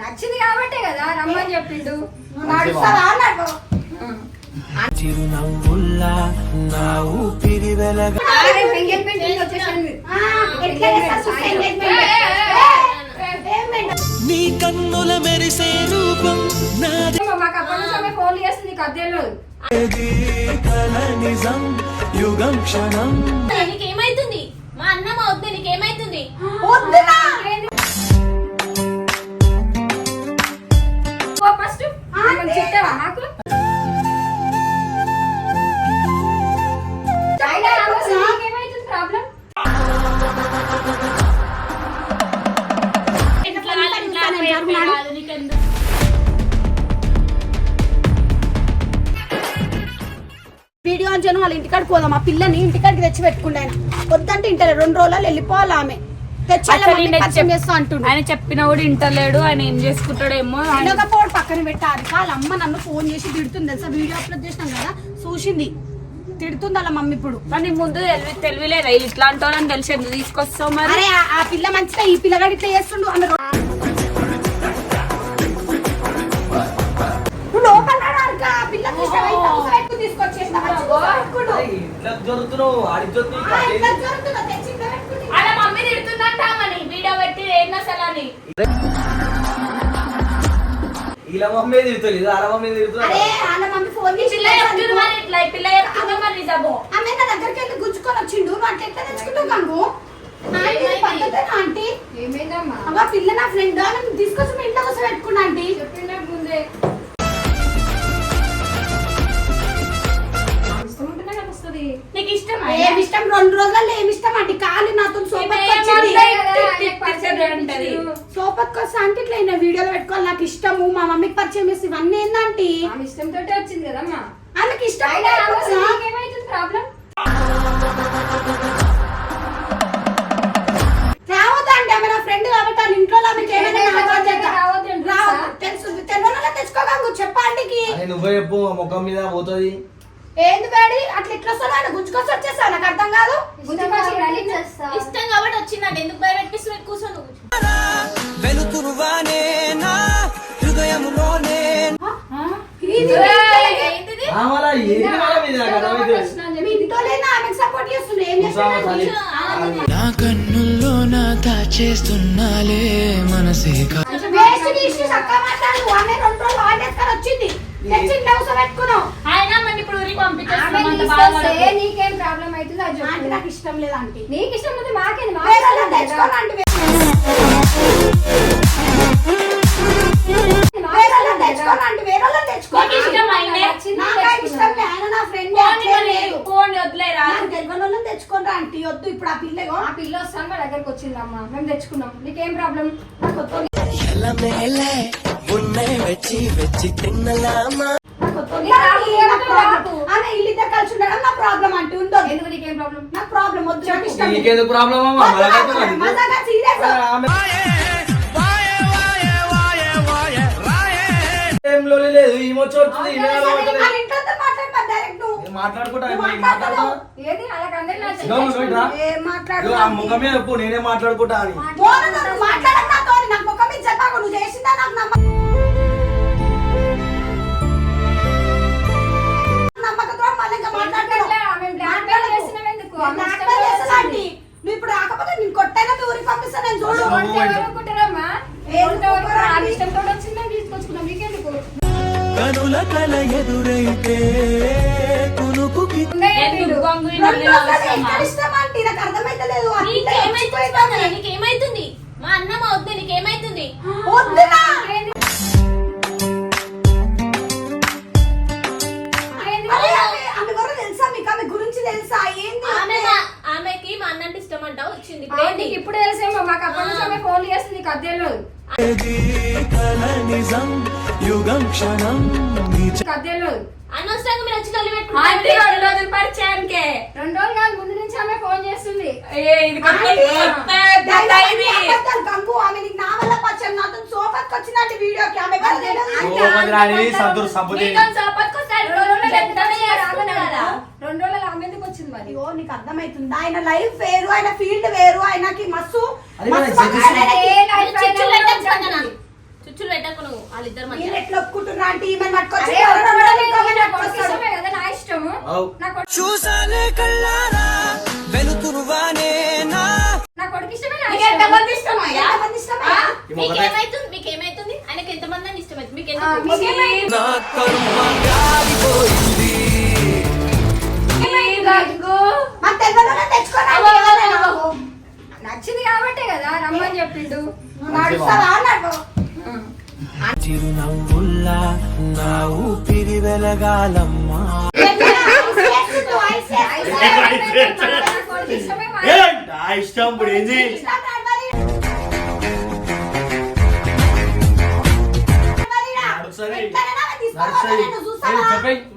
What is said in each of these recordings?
నచ్చింది కాబట్టే కదా రమ్మని చెప్పిండు. నడుస్తావా అన్నాడు. చిరునవ్వుల్లా నా ఊపిరి వెలగ నీ కన్నుల మెరిసే రూపం నాది. ఫోన్ చేస్తుంది తెలియదు కల నిజం యుగం క్షణం. నీకేమైతుంది? మా అన్న మా వద్దు నీకేమైతుంది? వద్దునా? వీడియో చేయను వాళ్ళ ఇంటికాడికి పోదాం. ఆ పిల్లని ఇంటికాడికి తెచ్చి పెట్టుకుండే వద్దంటే ఇంటర్ రెండు రోజులు వెళ్ళిపోవాలి ఆమె. ఆయన చెప్పినా కూడా ఇంటలేడు ఆయన ఏం చేసుకుంటాడేమో వినకపోవడం పక్కన పెట్టారు వాళ్ళ అమ్మ నన్ను ఫోన్ చేసి తిడుతుంది తెలుసా? వీడియో అప్లోడ్ చేసినాం కదా చూసింది. తిడుతుంది వాళ్ళ మమ్మీ ఇప్పుడు? కానీ ముందు తెలివి తెలివిలేదా? ఇట్లాంటి వాళ్ళని తెలిసి ఎందుకు తీసుకొస్తావు మరి? ఆ- పిల్ల మంచిగా ఈ పిల్లగాడు ఇట్లా చేస్తుండు ఆమె రో- నువ్వు అసలు అని ఇలా మమ్మీ తిరుగుతుంది? అలా మమ్మీ తిరుగుతుంది? అరే వాళ్ళ మమ్మీ ఫోన్ చేసి పిల్ల చెప్తుంది మరి ఇట్లా ఈ పిల్ల చెప్తుంది మరి నిజము ఆమె నా దగ్గరికి వెళ్ళి గుంజుకొని వచ్చిండు. నువ్వు అట్లా ఎట్లా తెచ్చుకుంటావు ఆంటీ ఇది పద్ధతేనా ఆంటీ? ఏమైందమ్మా? అవ్వ పిల్ల నా ఫ్రెండ్ అని తీసుకొచ్చి మీ ఇంట్లో కోసం పెట్టుకున్నా ఆంటీ. చెప్పిండే ముందే. నీకు ఇష్టమా ఏమి ఇష్టం రెండు రోజుల్లో ఏమి ఇష్టం ఆంటీ కాలి నాతో సోపత్ వచ్చింది. అంటది సోపత్ వస్తే అంటే ఇట్లా ఈయన వీడియోలో పెట్టుకోవాలి. నాకు ఇష్టము. మా మమ్మీకి పరిచయం చేసి ఇవన్నీ ఏందంటీ? ఆమె ఇష్టంతో వచ్చింది కదమ్మా. ఆమెకి ఇష్టం ప్రాబ్లం? రావద్దా అండి ఆమె నా ఫ్రెండ్ కాబట్టి వాళ్ళ ఇంట్లో ఆమెకి ఏమైనా. రావద్దు. తెలుసా? చెప్పండికి. అరే నువ్వే చెప్పు. ముఖం మీద పోతుంది. ఏంది వేడి అట్లా ఇట్లా వస్తాను ఆయన గుంజుకొచ్చి వచ్చేసా నాకు అర్థం కాదు. ఇష్టం కాబట్టి వచ్చిందండి. ఎందుకు భయపెట్టిస్తూ కూర్చొని వెలుతురువానే నా. చేస్తున్నా నా. కన్నుల్లో నా దాచేస్తున్నాలే మనసే వచ్చింది. పెట్టుకున్నావు? ఆయన మన ఇప్పుడు ఊరికి పంపించేస్తాం. నీకేం ప్రాబ్లం అవుతుంది అది. నాకు ఇష్టం లేదు ఆంటీ. నీకు ఇష్టం మాకు మాకు లేదు. తెలియని వాళ్ళని తెచ్చుకోండి ఆంటీ వద్దు ఇప్పుడు ఆ పిల్లగో ఆ పిల్ల వస్తాను మా దగ్గరకు వచ్చిందమ్మా మేము తెచ్చుకున్నాం. నీకేం ప్రాబ్లం నాకు వద్దు ఎల్లమేలే ఉన్నే వెచ్చి వెచ్చి తిన్నలామా నాకు వద్దు. నీకు నాకు నాకు ఏమన్నా problem. రాకు. ఆమె ఇల్లు ఇద్దరు కలిసి ఉండడం నా ప్రాబ్లం లేదు. ఈమె ఈమె సరే, అలవాటులేదు. వాళ్ళ నీకు ఇప్పుడు తెలిసేమో మాకు అప్పటి నుంచి ఆమె ఫోన్ చేస్తుంది నీకు అదే తెలియదు అదే తెలియదు అనవసరంగా మీరు వచ్చి తల్లి ఆంటీ రెండు రోజులు పరిచయానికే. రెండు రోజులు కాదు ముందు నుంచి ఆమె ఫోన్ చేస్తుంది. గంగు? ఆమె నీకు నా వల్ల పరిచయం నాతో సోఫాకి వచ్చినట్టు వీడియోకి ఆమె రెండు రోజులు ఆమె ఎందుకు మరి. అయ్యో నీకు అర్థమవుతుందా ఆయన లైఫ్ వేరు ఆయన ఫీల్డ్ వేరు ఆయనకి మస్తు చిచ్చులు పెట్టకు నువ్వు వాళ్ళిద్దరు మధ్య. ఎట్లా ఒప్పుకుంటున్నా అంటే? నా. ఇష్టమే నా కొడుకు కళ్ళారా? వెలుతురువానే నా. ఇష్టమే. ఎంతమంది? మీకేమైతుంది మీకేమైతుంది ఆయనకి ఎంతమంది అని ఇష్టమైతుంది? మీకు ఆ, నచ్చింది కాబట్టే కదా రమ్మని చెప్పిండు. చిరునవ్వుల్లా నా ఊపిరి వెలగాలమ్మా. ఇష్టం ఇప్పుడు ఏంది.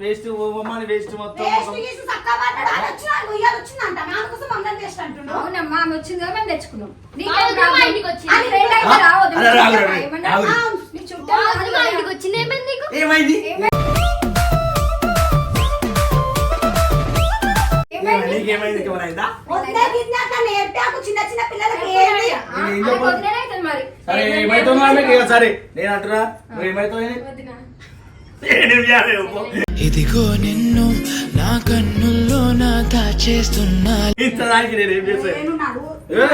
వేస్ట్ ఓమని వేస్ట్ మొత్తం అవునమ్మా ఆమె వచ్చింది కదా మేము తెచ్చుకున్నాం? ఇంటికి వచ్చింది. చుట్టాలు మా ఇంటికి వచ్చింది ఏమైంది నీకు? ఏమైంది? నీకేమైంది మరి. సరే ఏమైతుందో సరే నేను అంటున్నా నువ్వు ఏమైతావు ఇదిగో నిన్ను నా కన్నుల్లో నా దాచేస్తున్నా. నేను ఏ?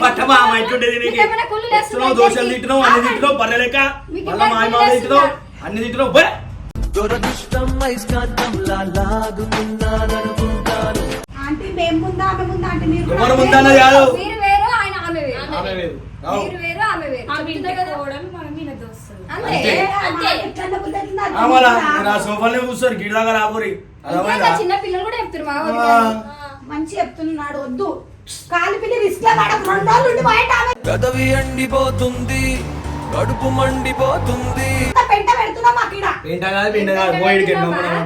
పట్టమా మా ఇంటుండేది నీకు? దోశలు తింటున్నావు? అన్ని తింటున్నావు? మీకు మళ్ళా తింటున్నావు? లేస్తుందా? అన్ని తింటున్నావు? దురదృష్టం ఐస్కాంతంలా లాగుతున్నాననుకుంటాను ఆంటీ మేము ముందా ఆమె ముందా అంటే మీరు కూడా ఎవరు ముందన్నది కాదు. మీరు వేరు ఆయన ఆమె వేరు. ఆమె వేరు. అవు. మీరు వేరు ఆమె వేరు. చెప్తున్నా కదా. అంతే. అంతే. అంతే. ఎట్లా బుద్ధి అవుతుందో అది ఆ మళ్ళా మీకు మీరు ఆ సోఫాలనే కూర్చోరు గిడిదాకా రాబోరి. ఇంకా అర్థమైందా చిన్న పిల్లలు కూడా చెప్తారు మా మంచి చెప్తున్నాడు వద్దు. కాలు పిల్లి రిస్క్లో పడక రెండు రోజులు ఉండి బయట ఆమె ఎండిపోతుంది. కడుపు మండిపోతుంది. ఇంత పెంట పెడుతున్నా మాకు ఈడ. ఏంటా కాదు పిండ కాదు. పోయిడికి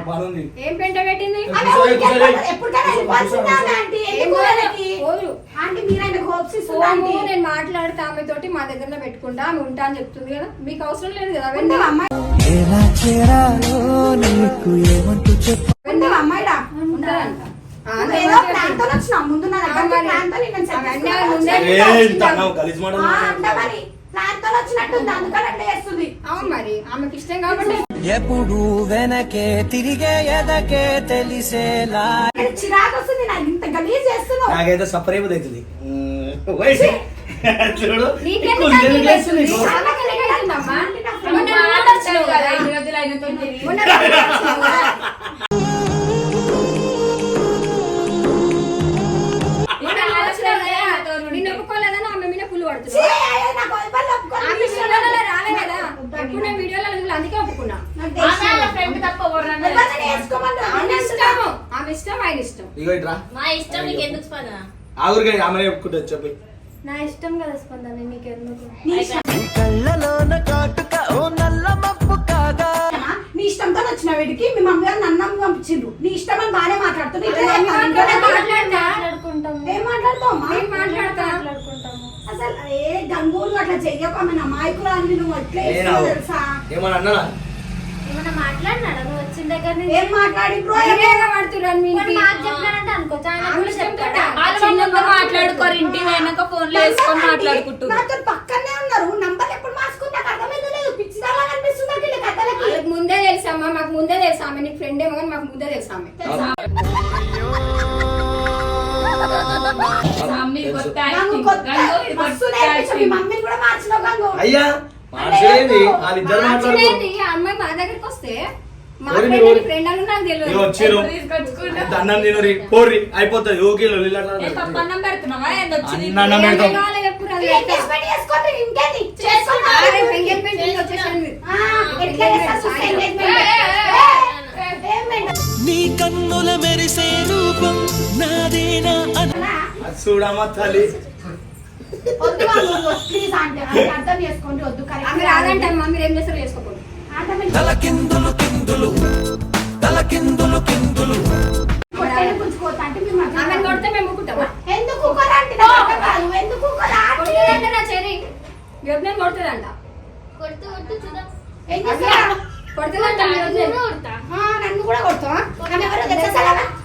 పని ఉంది. ఏం పెంట పెట్టింది? ఊరికే వెళ్ళిపోవాల్సిందే ఆమె ఆంటీ ఏం ఎందుకు పోదు? వాళ్ళకి? పోదు. ఆంటీ మీరు ఆయన హోప్స్ ఇస్తున్నా ఫోను ఆంటీ? నేను మాట్లాడితే ఆమె తోటి మా దగ్గర పెట్టుకుంటా ఆమె ఉంటా అని చెప్తుంది కదా. మీకు అవసరం లేదు కదా ఉంటావా అమ్మాయి? ఎలా చేరాలో నీకు ఏమంటూ చెప్ప. ఉంటావా అమ్మాయిడా? ఉండదంట. ఆ, నువ్వు అంతే ఏదో మరి. ప్లాన్తో వచ్చినావు ముందు నా నేను ఏ ఇంత అన్నావు గలీజ్ మాట ఆ, మరి. తో వచ్చినట్టుంది అందుకని అట్లా చేస్తుంది అవును మరి ఆమెకి ఇష్టం కాబట్టి ఎప్పుడు వెనకే తిరిగే ఎదకే తెలిసేలా చిరాకు వస్తుంది నాకు ఇంత గలీజ్ చేస్తున్నావు నాకైతే సపరేట్ అవుతుంది చూడు నీకెందుకు ఎక్కువ అనిపిస్తుంది? చేస్తుంది. ఆమెకి ఎందుకు అవుతుందమ్మా? మొన్న మొన్న నువ్వు కూడా వచ్చినావు కదా, ఇన్ని రోజులు ఆయనతో తిరిగి. మొన్న నువ్వు కూడా వచ్చినావు కదా. ఇగో ఇట్రా. మా ఇష్టం నీకు ఎందుకు స్పందన? ఆగురిగా ఆమె చెప్పుకుంటుంది చెప్పి నా ఇష్టం కదా స్పందన నీకు ఎందుకు నీ ఇష్టం. నీ కళ్ళలోన కాటుక ఓ నల్ల మప్పు కాగా. నీ ఇష్టంతో వచ్చిన వీడికి మీ మమ్మీ గారు నన్ను పంపించిండ్రు. నీ ఇష్టం అని బాగానే మాట్లాడుతున్నా. మాట్లాడతా, ఇంట్లో మాట్లాడతా. ఏం మాట్లాడతావు? నేను మాట్లాడతా? అసలు ఏ గంగూరు అట్లా చెయ్యకు ఆమె నా మాయకురాలు నువ్వు నేను? చేస్తున్నావు తెలుసా? ఏమన్నా ఏమన్నా మాట్లాడినాడా? నువ్వు వచ్చిన దగ్గర ఏం మాట్లాడి? బ్రో మీరేగా పడుతుర్రు మీ. నాకు అనుకోవచ్చు. ఆయన కూడా చెప్తాడా? చిన్నప్పుడు మాట్లాడుకోరు. ఇంటికి అయినాక ఫోన్లో వేసుకొని మాట్లాడుకుంటారు నాతో పక్కనే ఉన్నారు. నంబర్ ఎప్పుడు మార్చుకుని నాకు అర్థమైందో లేదు. పిచ్చిదాలా కనిపిస్తుంది నాకు కథలకి వాళ్ళకి ముందే తెలుసమ్మా మాకు ముందే తెలుసు ఆమె. నీకు ఫ్రెండ్ ఏమో కానీ మాకు ముందే తెలుసు ఆమె. మమ్మీ కొత్త. మమ్మీని కూడా మార్చినావు గంగు. అయ్యా అమ్మాయి మా దగ్గరికి వస్తే అన్నం తినరి. పోర్రి అయిపోతుంది. ఓకే అన్నం పెడతాం. నీ కన్నుల మెరిసే రూపం నాదేనా చూడమ్మా తల్లి. వద్దు ప్లీజ్ ఆంటీ, అర్థం చేసుకోండి వద్దు. గా రాదంటే అమ్మా మీరు ఏం చేస్తారో చేసుకోకూడదు. ఆటోమేటిక్ తల కిందులు. కిందులు. తల కిందులు అంటే కొడితే మేము ఊరుకుంటామా? ఎందుకు అంటే కాదు? కొట్టేదంటే నా చెరి? వ్యభినం కొడుతుందంట. కొడుతూ కొడుతూ చూద్దాం. ఏం? నన్ను కూడా కొడతావా?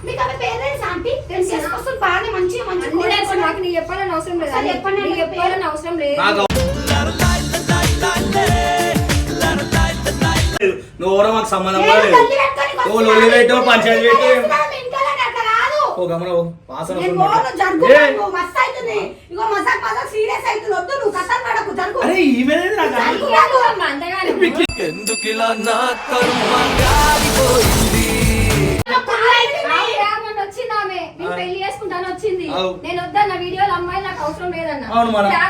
మీకు పేరెంట్స్ ఆంటీ? తెలిసి. మంచిగా నాకు నీకు చెప్పాలని అవసరం లేదు నీకు చెప్పాలని అవసరం లేదు. నువ్వు ఎవరో మాకు సంబంధం కూడా లేదు నువ్వు లొల్లి పెట్టు పంచాయతీ పెట్టు ఓ గమన ఓ వాసన అరే ఈమె నా కర్మ గాలిపోయింది పెళ్ళి చేసుకుంటాను వచ్చింది. నేను వద్దన్న వీడియోలు అమ్మాయి నాకు అవసరం లేదన్న.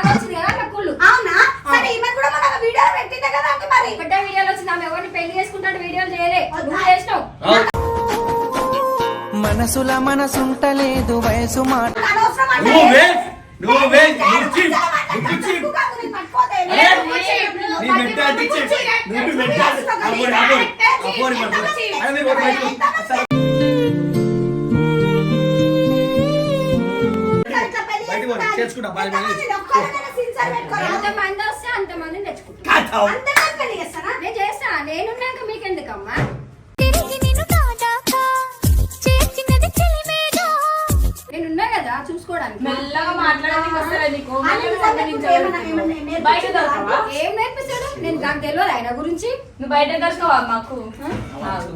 వచ్చింది కదా నాకు కుళ్ళు. అవునా? సరే ఈమె కూడా మన వీడియో పెట్టిందే కదా అంటే మరి. ఒకటే వీడియోలు వచ్చింది ఆమె. ఎవరిని పెళ్ళి చేసుకుంటాడు వీడియోలు చేయలే. నువ్వు చేసినావు. అవు. మనసుల మనసుంటలేదు వయసు మాట నువ్వు నువ్వు నువ్వు చీ, జర నువ్వు బయట దొరకవా ఏం నేర్పిస్తాడు? నేను నాకు తెలియదు ఆయన గురించి. నువ్వు బయట దొరకవా మాకు.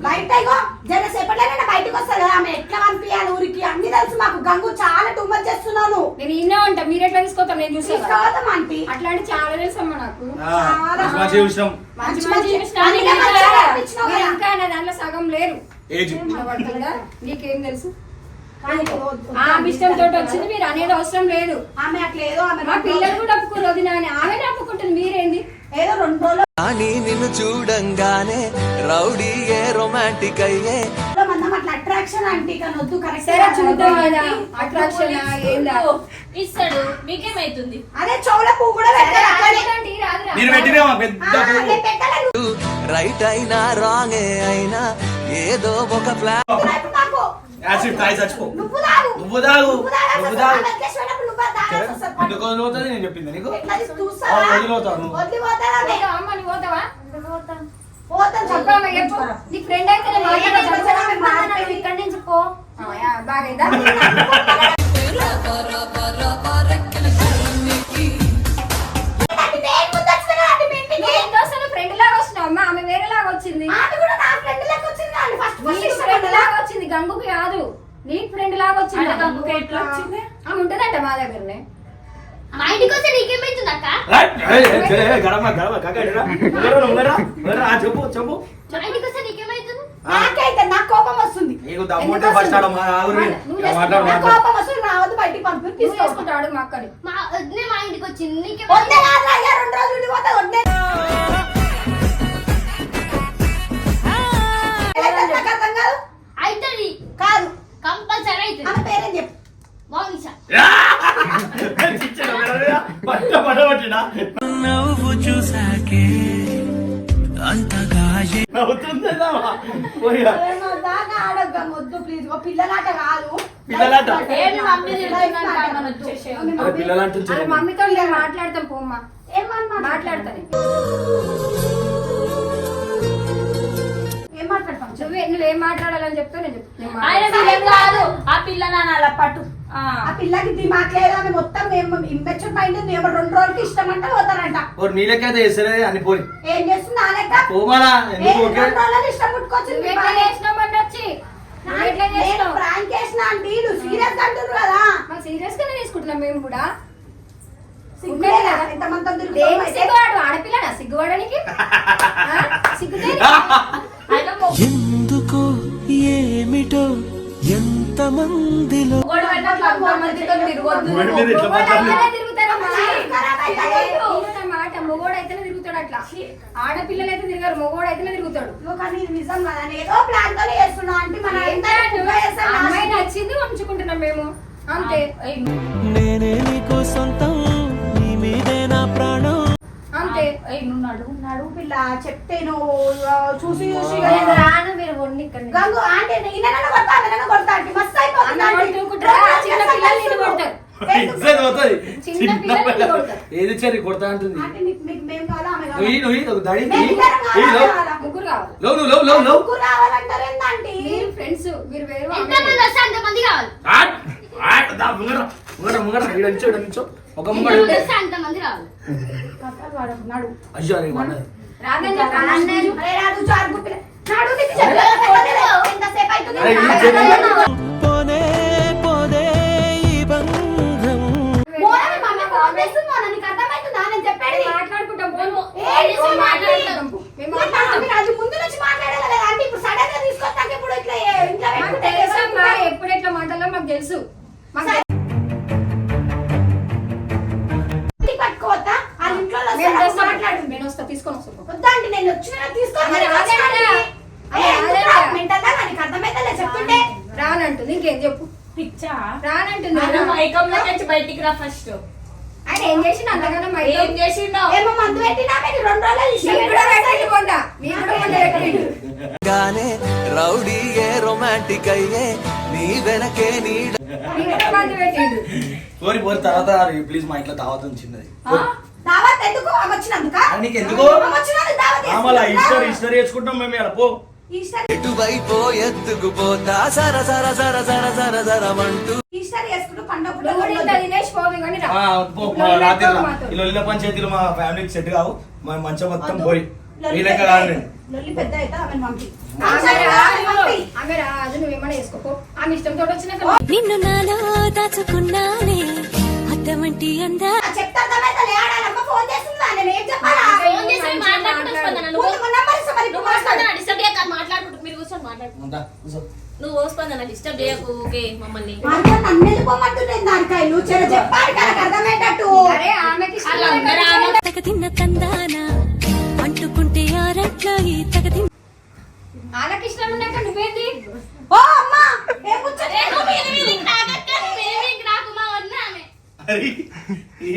బయట ఇగో జర సేపట్లోనే బయటకు వస్తారు కదా ఆమె ఎట్లా పంపించాలి ఊరికి? అన్ని తెలుసు మాకు. గంగు చాలా టూ మచ్ చేస్తున్నాను నేను ఇన్నే ఉంటా మీరు ఎట్లా తీసుకోతాం నేను చూస్తాను తీసుకోవద్దాం ఆంటీ అట్లాంటి చాలా తెలుసమ్మా నాకు. మంచి మంచి విషయం. మంచి మంచి ఇంకా- దాంట్లో సగం లేరు? నీకేం తెలుసు? కానీ వద్దు. ఆ ఇష్టం తోటి వచ్చింది మీరు అనేది అవసరం లేదు. ఆమె అట్లా ఏదో ఆమె మా రెండు పిల్లలు కూడా ఒప్పుకోరు వదిన అని ఆమె ఒప్పుకుంటుంది మీరేంది? ఏదో రెండు రోజులు కానీ నిన్ను చూడంగానే రౌడీ ఏ రొమాంటిక్ అయ్యే. మనం అట్లా అట్రాక్షన్ వద్దు కరెక్ట్ సరే చూద్దాం కదా అట్రాక్షన్ ఏందా ఇస్తాడు. మీకేమైతుంది? అదే చెవుల పువ్వు కూడా పెట్టినా పెద్ద. రైట్ అయినా రాంగ్ అయినా ఏదో ఒక ప్లాన్ యాసిడ్ తాగి చచ్చిపో. నువ్వు తాగు. నువ్వు తాగు. నువ్వు. తాగు. ఎందుకు వదిలిపోతుంది నేను చెప్పింది నీకు? వదిలిపోతావు నువ్వు. వదిలిపోతారా ఆమె? పోతావా? అమ్మ, అమ్మ ఆమె వేరే లాగా వచ్చింది. ఆమె కూడా నా ఫ్రెండ్ వచ్చింది. ఫస్ట్ ఫస్ట్ ఫ్రెండ్ కదా. లాగా వచ్చింది గంగుకి కాదు. నీకు ఫ్రెండ్ లాగా వచ్చింది. గంగుకి ఎట్లా వచ్చింది? ఆమె ఉంటదంట మా దగ్గరనే. మా ఇంటికి వస్తే నీకేమైతుంది అక్క రైట్. ఏయ్, ఏయ్, ఏయ్, ఏయ్, గడమ గడమ చెప్పు చెప్పు. మా ఇంటికి వస్తే నీకేమైతుంది? నాకైతే కోపం వస్తుంది. నీకు ఫస్ట్ ఆడ మా మాట్లాడు కోపం వస్తుంది రావద్దు బయటికి పంపి మా అక్కని మా ఇంటికి వచ్చింది వద్దే నీకేమైతుంది కాదు అయ్యా రెండు రోజులు ఉండిపోతా వద్దే అవుతుంది పేరేం చెప్పు. నవ్వు చూసాకే అంతగా ప్లీజ్ పిల్లలాట కాదు. పిల్లలాట? మమ్మీతో మాట్లాడతాం పోమ్మా. ఏమన్నా మాట్లాడతాను నువ్వే నువ్వేం మాట్లాడాలని చెప్తా నేను ఆయన కాదు. ఆ పిల్ల నాన్న అలా పట్టు. ఆ. ఆ పిల్లకి దిమాక్ లేదు ఆమె మొత్తం ఇంపెక్షన్ మైండ్ ఉంది. రెండు రోజులకి ఇష్టం అంటే పోతారంట. ఓ నీళ్ళకైతే వేసరే అని పోని ఏం చేస్తుంది ఆ లెక్క పోమాలా ఏ, ఎందుకు ఓకే? రెండు రోజులు ఇష్టం పుట్టుకొచ్చింది నువ్వు ఎట్లా చేసినావు మొన్న వచ్చి? నేను చేసినావు? ప్రాంక్ చేసిన అంటే నువ్వు సీరియస్ అంటున్నారు కదా. మాకు సీరియస్ గానే తీసుకుంటున్నాం మేము కూడా. సిగ్గులే కదా. ఎంతమంది దేనికి తిరుగుతాం సిగ్గువాడు ఆడపిల్లనా? సిగ్గువాడనికి ఆ? సిగ్గుతే ఆయన మొ- మాట మొగోడైతేనే తిరుగుతాడు అట్లా. ఆడపిల్లలు అయితే తిరగరు మొగోడైతేనే తిరుగుతాడు. ఇదిగో కానీ ఇది నిజం కదా ఏదో ప్లాన్ తోనే చేస్తున్నా. అంటే మన అమ్మాయి నచ్చింది ఉంచుకుంటున్నాం మేము. అంతే. నేనే నీకు సొంతం నీ మీదే నా ప్రాణం. అంతే నడువు నడువు పిల్ల చెప్తే నువ్వు చూసి చూసి రాను మీరు గంగు కొడతా కొడతా అంటే. మస్తు అయిపోతుంది. ఏది చెరి కొడతా అంటుంది? కావాలా? ముగ్గురు ముగ్గురు ఫ్రెండ్స్ మీరు వేరే కావాలి. ముంగర ముంగర ముంగర ఒక వాడుకున్నాడు అయ్యో అరే వాడు. రాదని చెప్పాను అరే రాడు చారు పిల్ల నాడు నీకు చెప్పలేదు ఎంతసేపు అవుతుంది? అరే, ఈ నాడు చెల్లి- పోనే పోదే ఈ బంధం. మోన మీ మమ్మీ ఫోన్ చేస్తుంది మోన బయటికి రా ఫస్ట్. ఆయన ఏం చేసిన అంతకన్నా మా ఏం చేసిండో? ఏమో మందు పెట్టినా మీరు రెండు రోజులు ఇష్టం మీరు కూడా పెట్టండి కొండ. మీరు కూడా కొండ పెట్టండి. గానే రౌడీ ఏ రొమాంటిక్ అయ్యే నీ వెనకే మందు పెట్టిండు. కోరి పోరి తర్వాత ప్లీజ్ మా ఇంట్లో తావతం దావత్ ఎందుకు? వచ్చినందుక? నీకు? ఈస్టర్ ఈస్టర్ మేము పో. ఎటువైపో ఎత్తుకుపోతా సర సర సర సర సర సరమంటూ పంచాయతీలు మా ఫ్యామిలీకి సెట్ కావు. మా మంచం మొత్తం. పోయి. లొల్లి ఈ లెక్క పెద్ద కాదు. నేను. లొల్లి పెద్ద అయితే ఆమెను నువ్వు స్పందన డిస్టర్బ్ చేయకు ఓకే మమ్మల్ని. అంటే నన్ను వెళ్ళిపోమంటుండే దానికాయలు చెర చెప్పాడు కదా నాకు అర్థమయ్యేటట్టు. అరే ఆమెకి ఇష్టం వాళ్ళందరూ లేకపోతే ఆమె- తగ తిన్న తందాన అంటుకుంటే ఆరట్లో ఈ తగ తిన్న వాళ్ళకి ఇష్టం ఉన్నాక నువ్వేంది ఓ అమ్మా ఏం ముచ్చట?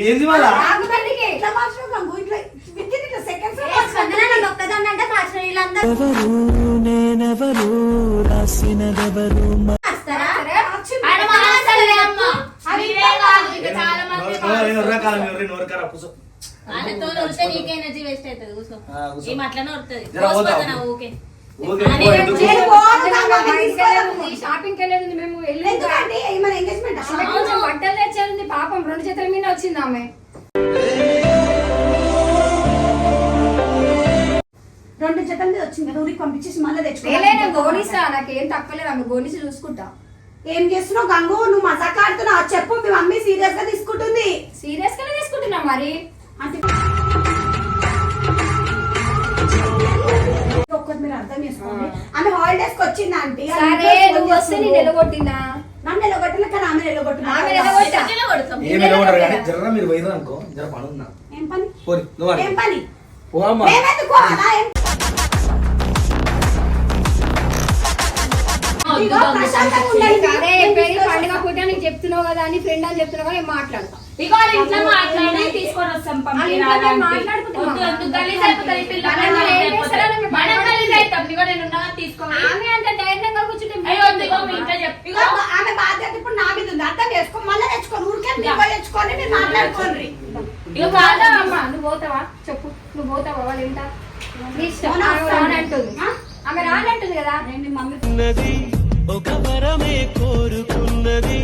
ఏంది ఆగుబండికి ఇట్లా గంగు, ఇట్లా విత్ ఇట్లా seconds నేనెవరు రాసినదెవరు. షాపింగ్ వెళ్ళేది మేము పాపం రెండు చేతుల మీద వచ్చింది ఆమె. రెండు జతల మీద వచ్చింది కదా ఊరికి పంపించేసి మళ్ళీ నేనే నేను తెచ్చుకో గోనిస్తా నాకేం తక్కువలేదు ఆమె గోనిసి చూసుకుంటా. ఏం చేస్తున్నావు గంగు? నువ్వు మజాక్ ఆడుతున్నావు చెప్పు మీ మమ్మీ సీరియస్గా తీసుకుంటుంది. సీరియస్ గానే తీసుకుంటున్నా మరి. అంటే ఒక్కటి మీరు అర్థం చేసుకోండి. ఆమె హాలిడేస్కి వచ్చింది ఆంటీ? సరే నువ్వు వస్తే నేను నన్ను ఎలగొట్టిన కానీ ఆమె ఎలగొట్టిన ఆమె ఎలగొట్టా ఎట్లా కొడతాం ఏమి నిలబడరు కానీ జర మీరు పోయినా అనుకో జర పని ఉన్నా ఏం పని? పోరి నువ్వు ఏం అడుగు. పని పో పండుగ పూట నీకు చెప్తున్నావు కదా అని ఫ్రెండ్ అని చెప్తున్నావు కదా మాట్లాడతా. ఇగో వాళ్ళ ఇంట్లో మాట్లాడి తీసుకొని వస్తాం ఆమె బాధ్యత ఇప్పుడు నా మీద ఉంది. అర్థం చేసుకో. మళ్ళీ తెచ్చుకోండి ఊరికే తెచ్చుకోండి మీరు మాట్లాడుకోండి. ఇగో నువ్వు పోతావా అమ్మా. నువ్వు పోతావా? చెప్పు. నువ్వు పోతావా? వాళ్ళు? ఆమె రానంటుంది కదా. మమ్మీ? ఒక వరమే కోరుకున్నది.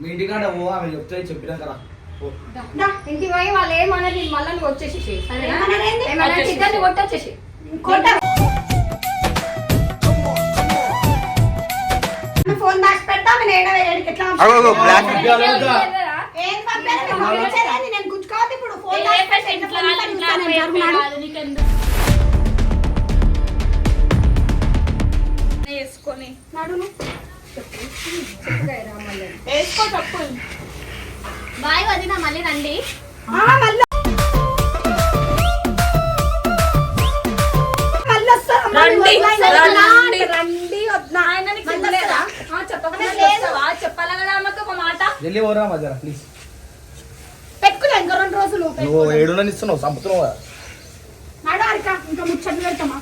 మీ ఇంటికాడ ఓ ఆమె చెప్తే చెప్పినాక రా పో. దా. ఇంటికి పోయి వాళ్ళు ఏమన్నది మళ్ళీ నువ్వు వచ్చేసి ఇద్దరిని కొట్టొచ్చేసి. ఫోన్ దాచి పెడతా నేను ఎట్లా వేసుకొని. నడును. వేసుకో తప్పు బాయ్ వదిన మళ్ళీ రండి? చెప్పాలా కదా ఒక మాట? వెళ్ళి ప్లీజ్ ఇంకా రెండు రోజులు నువ్వు ఏడునని ఇస్తున్నావు చంపుతున్నావు ఇంకా ముచ్చట్లు పెడతామా?